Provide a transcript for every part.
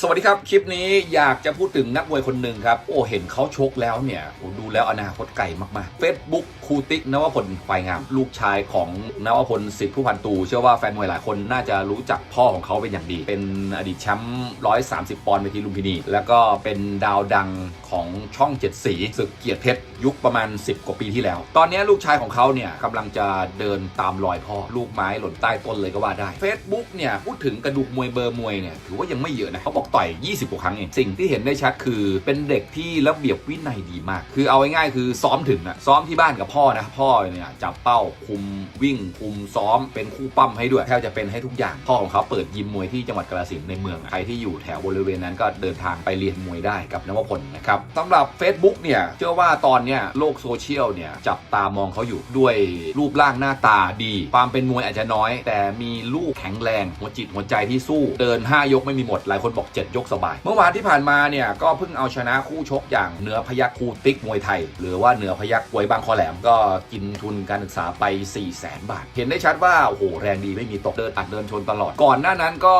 สวัสดีครับ คลิปนี้อยากจะพูดถึงนักมวยคนหนึ่งครับ โอ้ เห็นเขาชกแล้วเนี่ยดูแล้วอนาคตไกลมากๆ Facebook ครูติ๊กนวพลควายงาม ลูกชายของนวพลสิทธิผู้พันตู เชื่อว่าแฟนมวยหลายคนน่าจะรู้จักพ่อของเขาเป็นอย่างดี เป็นอดีตแชมป์130 ปอนด์เวทีลุมพินี แล้วก็เป็นดาวดังของช่องเจ็ดสีศึกเกียรติเพชรยุคประมาณ 10 กว่าปีที่แล้ว ตอนนี้ลูกชายของเขาเนี่ยกำลังจะเดินตามรอยพ่อลูกไม้หล่นใต้ต้นเลยก็ว่าได้ Facebook เนี่ยพูดถึงกระดูกมวยเบอร์มวยเนี่ยถือว่ายังไม่เยอะนะเขาบอกต่อย 20กว่าครั้งเองสิ่งที่เห็นได้ชัดคือเป็นเด็กที่ระเบียบวินัยดีมาก คือเอาง่ายๆคือซ้อมถึงอะซ้อมที่บ้านกับพ่อนะพ่อเนี่ยจับเป้าคุมวิ่งคุมซ้อมเป็นคู่ปั้มให้ด้วยแทบจะเป็นให้ทุกอย่างพ่อของเขาเปิดยิมมวยที่จังหวัดกาฬสินในเมืองใครที่อยู่แถวบริเวณนั้นก็เดินทางไปเรียนมวยได้กับนวพลนะครับสำหรับ Facebook เนี่ยเชื่อว่าตอนเนี้ยโลกโซเชียลเนี่ยจับตามองเขาอยู่ด้วยรูปร่างหน้าตาดี ความเป็นมวยอาจจะน้อย แต่มีลูกแข็งแรงหัวจิตหัวใจที่สู้เดิน 5 ยกไม่มีหมดหลายคนบอก7 ยกสบาย เมื่อวานที่ผ่านมาเนี่ยก็เพิ่งเอาชนะคู่ชกอย่างเหนือพยักคูติ๊กมวยไทย หรือว่าเหนือพยักวยบางคอแหลมก็กินทุนการศึกษาไป 4 0 0แสนบาท เห็นได้ชัดว่าโอ้โหแรงดีไม่มีตกเดินอัดเดินชนตลอด ก่อนหน้านั้นก็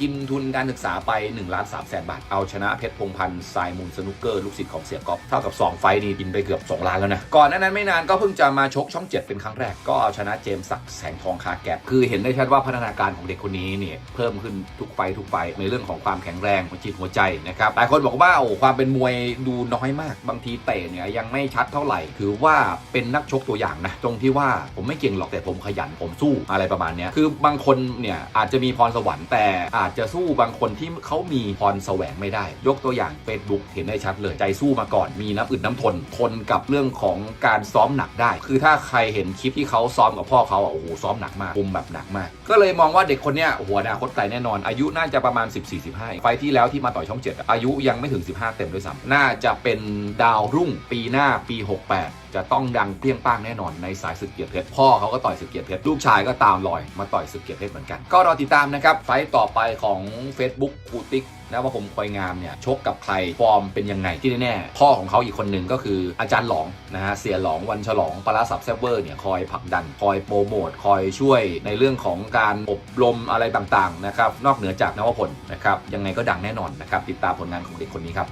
กินทุนการศึกษาไป1ล้าน3แสนบาท เอาชนะเพชรพงพันธ์สายมูลสนุกเกอร์ลูกศิษย์ของเสียกอบเท่ากับ 2 ไฟต์นี่กินไปเกือบ 2 ล้านแล้วนะก่อนหน้านั้นไม่นานก็เพิ่งจะมาชกช่อง 7 เป็นครั้งแรกก็ชนะเจมส์ศักดิ์แสงทองคาแกบคือเห็นได้ชัดว่าพัฒนาการของเด็กคนนี้เนี่ยเพิ่มขึ้นทุกไฟทุกไฟในเรื่องของความแข็งแรงหัวจิตหัวใจนะครับหลายคนบอกว่าโอ้ความเป็นมวยดูน้อยมาก บางทีเตะเนี่ยยังไม่ชัดเท่าไหร่ ถือว่าเป็นนักชกตัวอย่างนะตรงที่ว่าผมไม่เก่งหรอกแต่ผมขยันผมสู้อะไรประมาณนี้คือบางคนเนี่ยอาจจะมีพรสวรรค์แต่อาจจะสู้บางคนที่เขามีพรแสวงไม่ได้ ยกตัวอย่าง Facebook เห็นได้ชัดเลยใจสู้มาก่อนมีน้ำอึดน้ำทนทนกับเรื่องของการซ้อมหนักได้ คือถ้าใครเห็นคลิปที่เขาซ้อมกับพ่อเขาอะโอ้โหซ้อมหนักมากคุมแบบหนักมาก ก็เลยมองว่าเด็กคนเนี้ยโอ้โหอนาคตไกลแน่นอนอายุน่าจะประมาณ 14-15ไฟที่แล้วที่มาต่อยช่อง 7 อายุยังไม่ถึง 15 เต็มด้วยซ้ำน่าจะเป็นดาวรุ่งปีหน้าปี 68 จะต้องดังเปรี้ยงป้างแน่นอนในสายศึกเกียรติเพชรพ่อเขาก็ต่อยศึกเกียรติเพชรลูกชายก็ตามรอยมาต่อยศึกเกียรติเพชรเหมือนกัน ก็รอติดตามนะครับไฟต์ต่อไปของ Facebook ครูติ๊กนะว่าผมคอยงามเนี่ยชกกับใครฟอร์มเป็นยังไงที่แน่ๆพ่อของเขาอีกคนหนึ่งก็คืออาจารย์หลองนะฮะเสียหลองวันฉลองปราศับแซบเวอร์เนี่ยคอยผลักดัน คอยโปรโมทคอยช่วยในเรื่องของการอบรมอะไรต่างๆนะครับนอกเหนือจากนวพลนะครับยังไงก็ดังแน่นอนนะครับติดตามผลงานของเด็กคนนี้ครับ